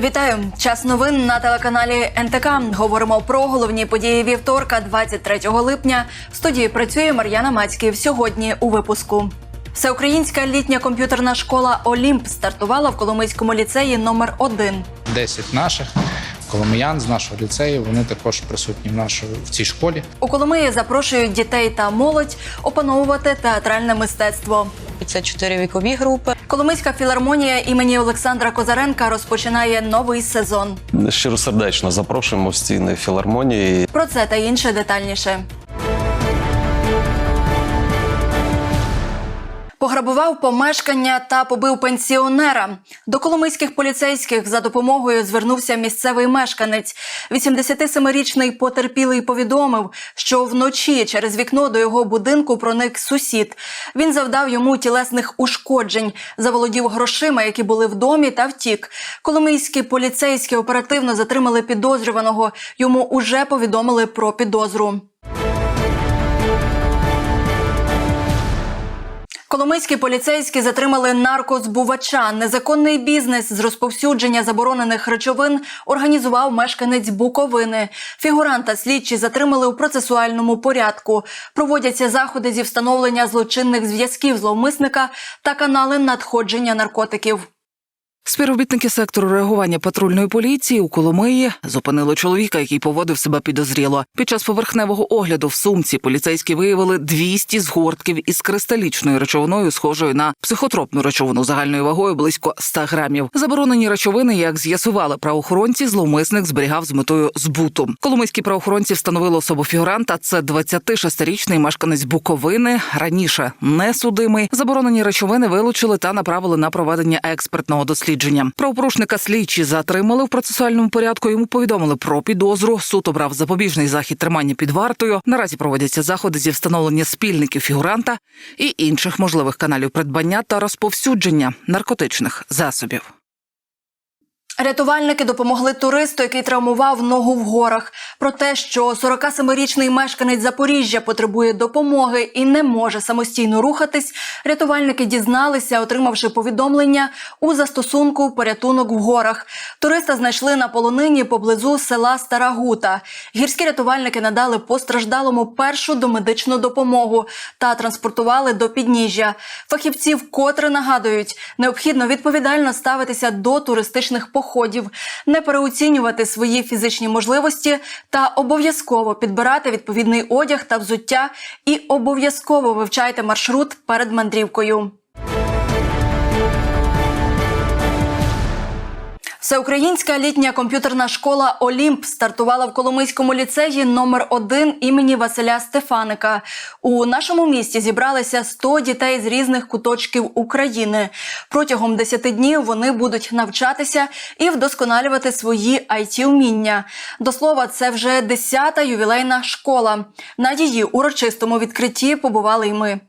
Вітаю! Час новин на телеканалі НТК. Говоримо про головні події вівторка, 23 липня. В студії працює Мар'яна Мацьків. Сьогодні у випуску. Всеукраїнська літня комп'ютерна школа Олімп стартувала в Коломийському ліцеї номер 1 10 наших коломиян з нашого ліцею. Вони також присутні в нашій в цій школі. У Коломиї запрошують дітей та молодь опановувати театральне мистецтво. Це чотири вікові групи. Коломийська філармонія імені Олександра Козаренка розпочинає новий сезон. Щиросердечно запрошуємо в стіни філармонії. Про це та інше детальніше. Пограбував помешкання та побив пенсіонера. До коломийських поліцейських за допомогою звернувся місцевий мешканець. 87-річний потерпілий повідомив, що вночі через вікно до його будинку проник сусід. Він завдав йому тілесних ушкоджень, заволодів грошима, які були в домі, та втік. Коломийські поліцейські оперативно затримали підозрюваного. Йому уже повідомили про підозру. Коломийські поліцейські затримали наркозбувача. Незаконний бізнес з розповсюдження заборонених речовин організував мешканець Буковини. Фігуранта слідчі затримали у процесуальному порядку. Проводяться заходи зі встановлення злочинних зв'язків зловмисника та канали надходження наркотиків. Співробітники сектору реагування патрульної поліції у Коломиї зупинили чоловіка, який поводив себе підозріло. Під час поверхневого огляду в сумці поліцейські виявили 200 згортків із кристалічною речовиною, схожою на психотропну речовину загальною вагою близько 100 грамів. Заборонені речовини, як з'ясували правоохоронці, зловмисник зберігав з метою збуту. Коломийські правоохоронці встановили особу фігуранта. Це 26-річний мешканець Буковини. Раніше несудимий. Заборонені речовини вилучили та направили на проведення експертного дослідження. Правопорушника слідчі затримали в процесуальному порядку. Йому повідомили про підозру. Суд обрав запобіжний захід тримання під вартою. Наразі проводяться заходи зі встановлення спільників фігуранта і інших можливих каналів придбання та розповсюдження наркотичних засобів. Рятувальники допомогли туристу, який травмував ногу в горах. Про те, що 47-річний мешканець Запоріжжя потребує допомоги і не може самостійно рухатись, рятувальники дізналися, отримавши повідомлення у застосунку порятунок в горах. Туриста знайшли на полонині поблизу села Стара Гута. Гірські рятувальники надали постраждалому першу домедичну допомогу та транспортували до підніжжя. Фахівці вкотре нагадують, необхідно відповідально ставитися до туристичних походів, не переоцінювати свої фізичні можливості та обов'язково підбирати відповідний одяг та взуття і обов'язково вивчайте маршрут перед мандрівкою. Всеукраїнська літня комп'ютерна школа Олімп стартувала в Коломийському ліцеї номер 1 імені Василя Стефаника. У нашому місті зібралися 100 дітей з різних куточків України. Протягом 10 днів вони будуть навчатися і вдосконалювати свої it вміння. До слова, це вже 10-та ювілейна школа. На її урочистому відкритті побували й ми.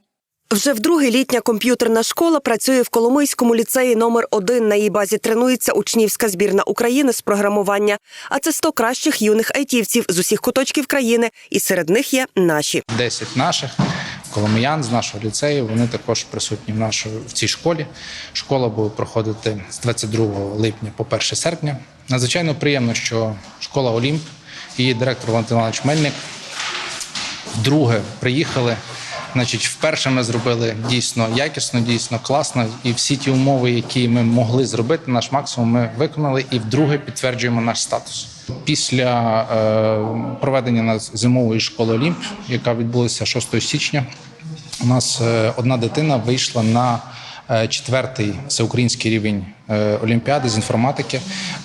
Вже вдруге літня комп'ютерна школа працює в Коломийському ліцеї номер 1 На її базі тренується учнівська збірна України з програмування. А це 100 кращих юних айтівців з усіх куточків країни, і серед них є наші. 10 наших коломиян з нашого ліцею. Вони також присутні в нашій в цій школі. Школа буде проходити з 22 липня по 1 серпня. Надзвичайно приємно, що школа Олімп, її директор Валентин Іванович Мельник вдруге приїхали. Значить, вперше ми зробили дійсно якісно, дійсно класно, і всі ті умови, які ми могли зробити, наш максимум ми виконали, і вдруге підтверджуємо наш статус. Після е, проведення нас зимової школи Олімп, яка відбулася 6 січня, у нас е, одна дитина вийшла на четвертий всеукраїнський рівень е, олімпіади з інформатики.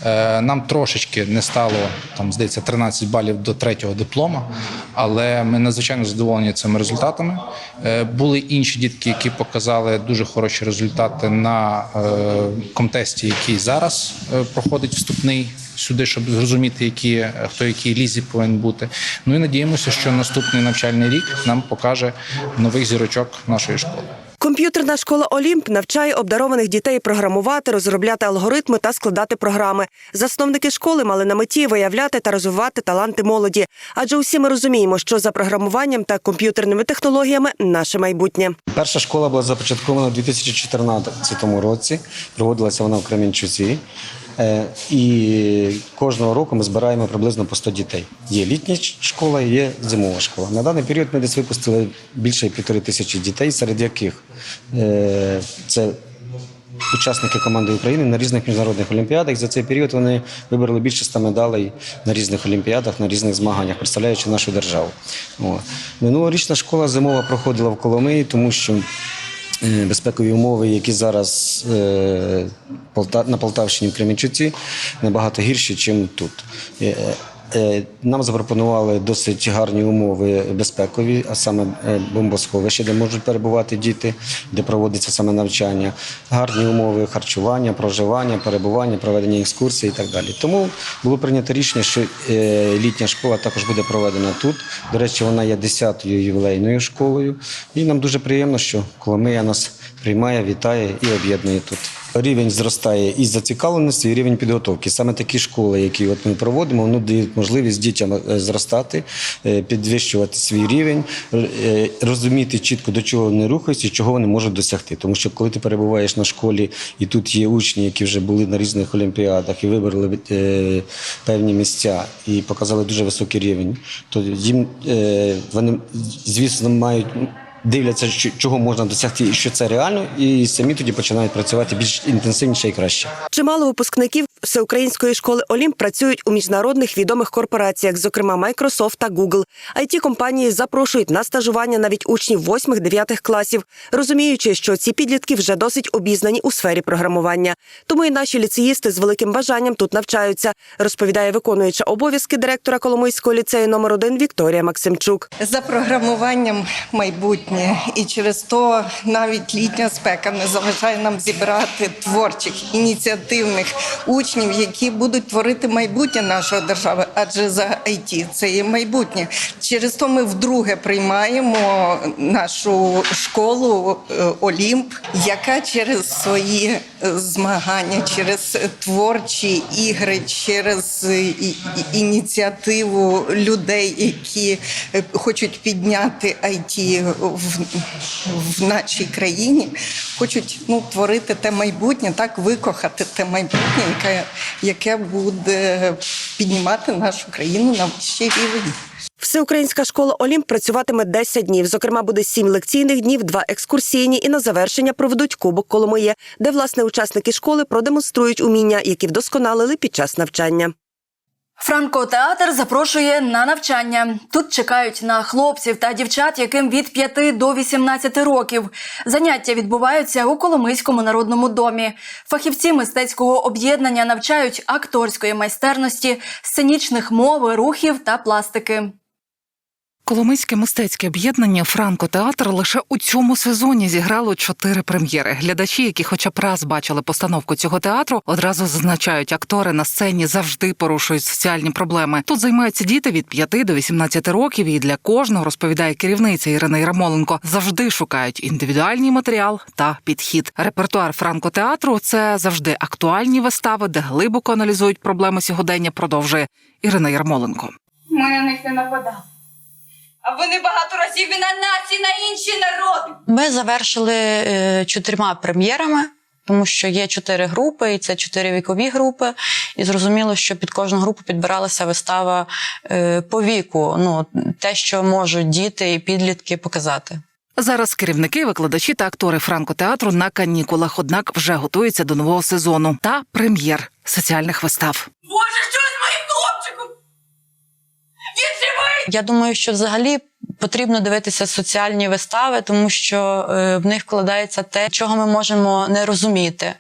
Е, Нам трошечки не стало там, здається, 13 балів до третього диплома, але ми надзвичайно задоволені цими результатами. Е, Були інші дітки, які показали дуже хороші результати на е, комтесті, який зараз е, проходить вступний сюди, щоб зрозуміти, які е, хто якій лізі повинен бути. Ну і надіємося, що наступний навчальний рік нам покаже нових зірочок нашої школи. Комп'ютерна школа Олімп навчає обдарованих дітей програмувати, розробляти алгоритми та складати програми. Засновники школи мали на меті виявляти та розвивати таланти молоді. Адже усі ми розуміємо, що за програмуванням та комп'ютерними технологіями наше майбутнє. Перша школа була започаткована у 2014 році. Проводилася вона в Кременчуці. Е, І кожного року ми збираємо приблизно по 100 дітей. Є літня школа, є зимова школа. На даний період ми десь випустили більше півтори тисячі дітей, серед яких е, це учасники команди України на різних міжнародних олімпіадах. За цей період вони вибороли більше 100 медалей на різних олімпіадах, на різних змаганнях, представляючи нашу державу. Минулорічна школа зимова проходила в Коломиї, тому що безпекові умови, які зараз е, на Полтавщині в Кременчуці, набагато гірші, ніж тут. Е, Нам запропонували досить гарні умови безпекові, а саме е, бомбосховище, де можуть перебувати діти, де проводиться саме навчання, гарні умови харчування, проживання, перебування, проведення екскурсій і так далі. Тому було прийнято рішення, що е, літня школа також буде проведена тут. До речі, вона є 10-ю ювілейною школою. І нам дуже приємно, що Коломия нас приймає, вітає і об'єднує тут. Рівень зростає і зацікавленості, і рівень підготовки. Саме такі школи, які от ми проводимо, вони дають можливість дітям е, зростати, е, підвищувати свій рівень, е, розуміти чітко до чого вони рухаються і чого вони можуть досягти. Тому що коли ти перебуваєш на школі, і тут є учні, які вже були на різних олімпіадах і вибрали певні місця і показали дуже високий рівень, то їм вони, звісно, мають дивляться, чого можна досягти і що це реально, і самі тоді починають працювати більш інтенсивніше і краще. Чимало випускників всеукраїнської школи Олімп працюють у міжнародних відомих корпораціях, зокрема Microsoft та Google. it компанії запрошують на стажування навіть учнів 8-9 класів, розуміючи, що ці підлітки вже досить обізнані у сфері програмування. Тому і наші ліцеїсти з великим бажанням тут навчаються, розповідає виконуюча обов'язки директора Коломийського ліцею номер 1 Вікторія Максимчук. За програмуванням майбутнє, і через то навіть літня спека не заважає нам зібрати творчих ініціативних учнів, які будуть творити майбутнє нашої держави, адже за IT це є майбутнє. Через то ми вдруге приймаємо нашу школу е, Олімп, яка через свої е, змагання, через творчі ігри, через е, ініціативу людей, які е, хочуть підняти IT в, в нашій країні, хочуть ну, творити те майбутнє, так викохати те майбутнє, яке, яке буде піднімати нашу країну на вищий рівень. Всеукраїнська школа Олімп працюватиме 10 днів. Зокрема, буде 7 лекційних днів, 2 екскурсійні і на завершення проведуть Кубок Коломиє, де власне учасники школи продемонструють уміння, які вдосконалили під час навчання. Франко-театр запрошує на навчання. Тут чекають на хлопців та дівчат, яким від 5 до 18 років. Заняття відбуваються у Коломийському народному домі. Фахівці мистецького об'єднання навчають акторської майстерності, сценічних мови, рухів та пластики. Коломийське мистецьке об'єднання Франко-театр лише у цьому сезоні зіграло чотири прем'єри. Глядачі, які хоча б раз бачили постановку цього театру, одразу зазначають, актори на сцені завжди порушують соціальні проблеми. Тут займаються діти від 5 до 18 років, і для кожного розповідає керівниця Ірина Ярмоленко. Завжди шукають індивідуальний матеріал та підхід. Репертуар Франко-театру – це завжди актуальні вистави, де глибоко аналізують проблеми сьогодення. Продовжує Ірина Ярмоленко. Ми на них не нападали. А вони багато разів і на нас, і на інші народи. Ми завершили е, чотирма прем'єрами. Тому що є чотири групи, і це чотири вікові групи. І зрозуміло, що під кожну групу підбиралася вистава е, по віку. Ну, те, що можуть діти і підлітки показати. Зараз керівники, викладачі та актори франкотеатру на канікулах, однак вже готуються до нового сезону та прем'єр соціальних вистав. Боже, що з моїм хлопчиком? Він живий! Я думаю, що взагалі потрібно дивитися соціальні вистави, тому що е, в них вкладається те, чого ми можемо не розуміти.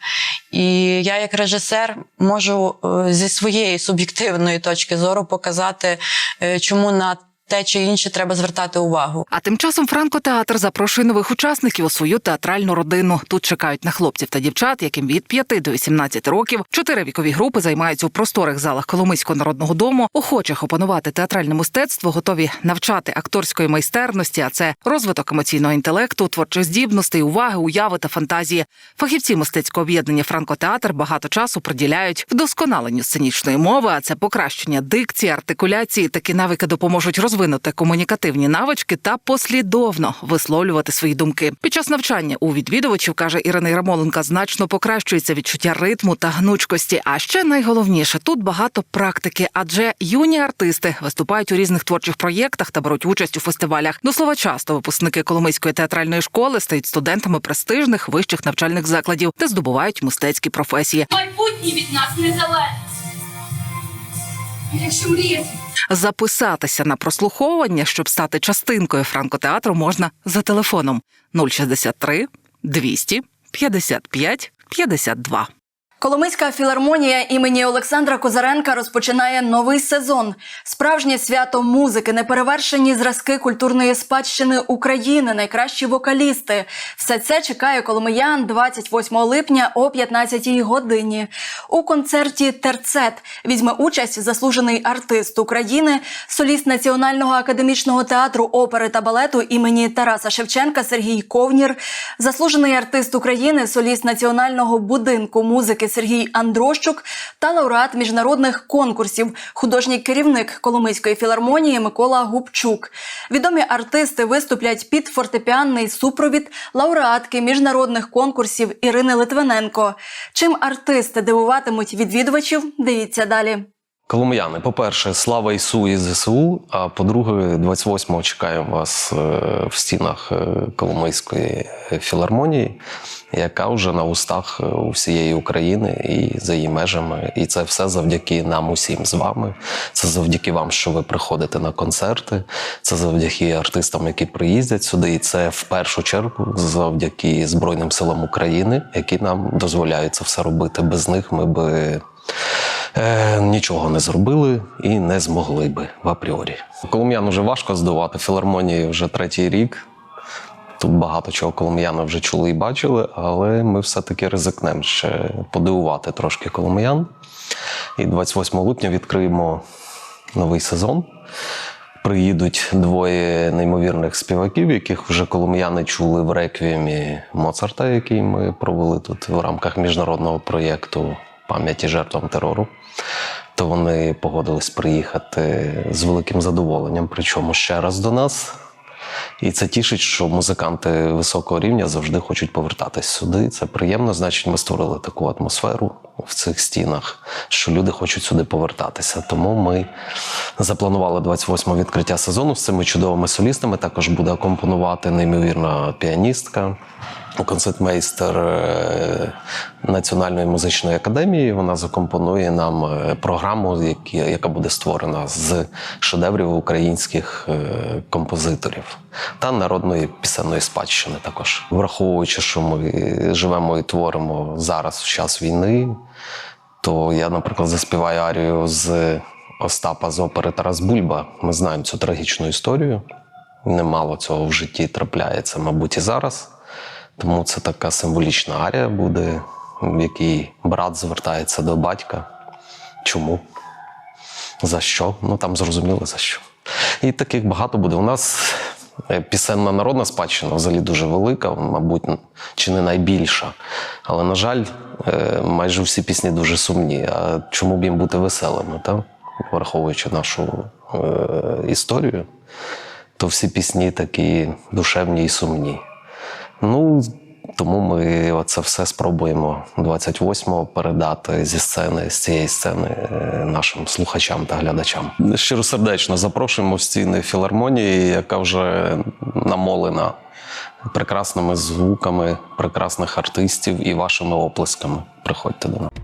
І я, як режисер, можу е, зі своєї суб'єктивної точки зору показати, е, чому на те чи інше треба звертати увагу. А тим часом Франкотеатр запрошує нових учасників у свою театральну родину. Тут чекають на хлопців та дівчат, яким від 5 до 18 років. Чотири вікові групи займаються у просторих залах Коломийського народного дому. Охочих опанувати театральне мистецтво готові навчати акторської майстерності, а це розвиток емоційного інтелекту, творчих здібностей, уваги, уяви та фантазії. Фахівці мистецького об'єднання Франкотеатр багато часу приділяють вдосконаленню сценічної мови, а це покращення дикції, артикуляції. Такі навики допоможуть розвивати розвинути комунікативні навички та послідовно висловлювати свої думки. Під час навчання у відвідувачів каже Ірина Ярмоленка, значно покращується відчуття ритму та гнучкості. А ще найголовніше тут багато практики, адже юні артисти виступають у різних творчих проєктах та беруть участь у фестивалях. До слова, часто випускники Коломийської театральної школи стають студентами престижних вищих навчальних закладів, де здобувають мистецькі професії. Майбутнє від нас не залежить. Якщо мріяти. Записатися на прослуховування, щоб стати частинкою франкотеатру, можна за телефоном 063 200 55 52. Коломийська філармонія імені Олександра Козаренка розпочинає новий сезон. Справжнє свято музики, неперевершені зразки культурної спадщини України, найкращі вокалісти. Все це чекає коломиян 28 липня о 15 годині. У концерті Терцет візьме участь заслужений артист України, соліст Національного академічного театру опери та балету імені Тараса Шевченка Сергій Ковнір, заслужений артист України, соліст Національного будинку музики Сергій Андрощук та лауреат міжнародних конкурсів, художній керівник Коломийської філармонії Микола Губчук. Відомі артисти виступлять під фортепіанний супровід лауреатки міжнародних конкурсів Ірини Литвиненко. Чим артисти дивуватимуть відвідувачів? Дивіться далі. Коломияни, по-перше, слава Ісу і ЗСУ. А по-друге, 28-го чекаємо вас е, в стінах е, Коломийської філармонії, яка вже на устах е, у всієї України і за її межами. І це все завдяки нам усім з вами. Це завдяки вам, що ви приходите на концерти. Це завдяки артистам, які приїздять сюди. І це в першу чергу завдяки Збройним силам України, які нам дозволяють це все робити. Без них ми би. Е, нічого не зробили і не змогли би в апріорі. Колом'ян вже важко здавати. Філармонії вже третій рік. Тут багато чого колом'яни вже чули і бачили, але ми все-таки ризикнемо ще подивувати трошки колом'ян. І 28 липня відкриємо новий сезон. Приїдуть двоє неймовірних співаків, яких вже колом'яни чули в реквіємі Моцарта, який ми провели тут в рамках міжнародного проєкту пам'яті жертвам терору. То вони погодились приїхати з великим задоволенням, причому ще раз до нас. І це тішить, що музиканти високого рівня завжди хочуть повертатись сюди. Це приємно. Значить, ми створили таку атмосферу в цих стінах, що люди хочуть сюди повертатися. Тому ми запланували 28 відкриття сезону з цими чудовими солістами. Також буде акомпонувати неймовірна піаністка. Концертмейстер е, Національної музичної академії вона закомпонує нам е, програму, яка буде створена з шедеврів українських е, композиторів та народної пісенної спадщини. Також враховуючи, що ми живемо і творимо зараз в час війни, то я, наприклад, заспіваю арію з Остапа з опери Тарас Бульба. Ми знаємо цю трагічну історію. Немало цього в житті трапляється, мабуть, і зараз. Тому це така символічна арія буде, в якій брат звертається до батька. Чому? За що? Ну там зрозуміло за що. І таких багато буде. У нас е, пісенна народна спадщина взагалі дуже велика, мабуть, чи не найбільша. Але, на жаль, е, майже всі пісні дуже сумні. А чому б їм бути веселими, так? враховуючи нашу е, історію, то всі пісні такі душевні і сумні. Ну, тому ми це все спробуємо 28-го передати зі сцени, з цієї сцени е, нашим слухачам та глядачам. Щиросердечно запрошуємо в стіни філармонії, яка вже намолена прекрасними звуками прекрасних артистів і вашими оплесками. Приходьте до нас.